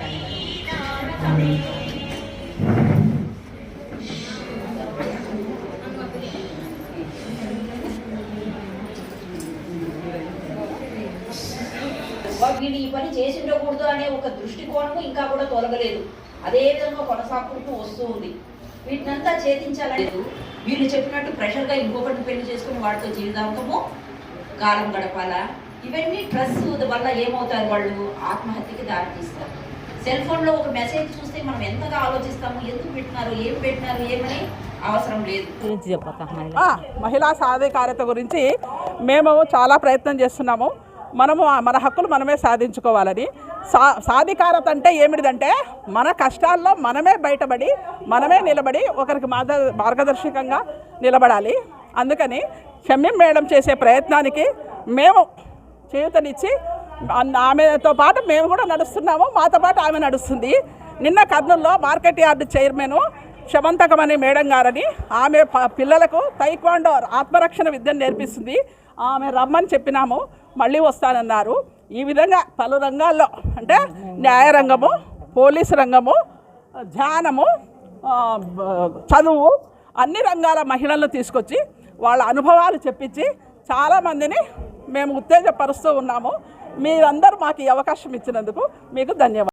రండి. వీడు ఈ పని చేసి ఉండకూడదు అనే ఒక దృష్టికోణము ఇంకా కూడా తొలగలేదు. అదే విధంగా కొనసాగుతూ వస్తూ ఉంది. వీటినంతా ఛేదించాలలేదు వీళ్ళు చెప్పినట్టు ప్రెషర్గా ఇంకొకటి పెళ్ళి చేసుకుని వాడితో జీవితాంతము కాలం గడపాలా? ఇవన్నీ ట్రస్ట్ వల్ల ఏమవుతారు వాళ్ళు? ఆత్మహత్యకి దారితీస్తారు సెల్ ఫోన్లో ఒక మెసేజ్ చూస్తే మనం ఎంతగా ఆలోచిస్తాము? ఎందుకు పెట్టినారు? ఏం పెట్టినారు? ఏమని అవసరం లేదు. మహిళ? సాధికారత గురించి మేము చాలా ప్రయత్నం చేస్తున్నాము. మనము మన హక్కులు మనమే సాధించుకోవాలని. సా సాధికారత అంటే ఏమిటిదంటే మన కష్టాల్లో మనమే బయటపడి మనమే నిలబడి ఒకరికి మార్గ మార్గదర్శకంగా నిలబడాలి. అందుకని షమ్యం మేడం చేసే ప్రయత్నానికి మేము చేయూతనిచ్చి ఆమెతో పాటు మేము కూడా నడుస్తున్నాము. మాతో పాటు ఆమె నడుస్తుంది. నిన్న కర్నూలులో మార్కెట్ యార్డు చైర్మన్ శమంతకం అనే మేడం గారని ఆమె ప- పిల్లలకు తైక్వాండో ఆత్మరక్షణ విద్యను నేర్పిస్తుంది. ఆమె రమ్మని చెప్పినాము. మళ్ళీ వస్తానన్నారు. ఈ విధంగా పలు రంగాల్లో అంటే న్యాయ రంగము పోలీసు రంగము ధ్యానము చదువు అన్ని రంగాల మహిళలను తీసుకొచ్చి వాళ్ళ అనుభవాలు చెప్పించి చాలామందిని మేము ఉత్తేజపరుస్తూ ఉన్నాము. మీరందరూ మాకు ఈ అవకాశం ఇచ్చినందుకు మీకు ధన్యవాదాలు.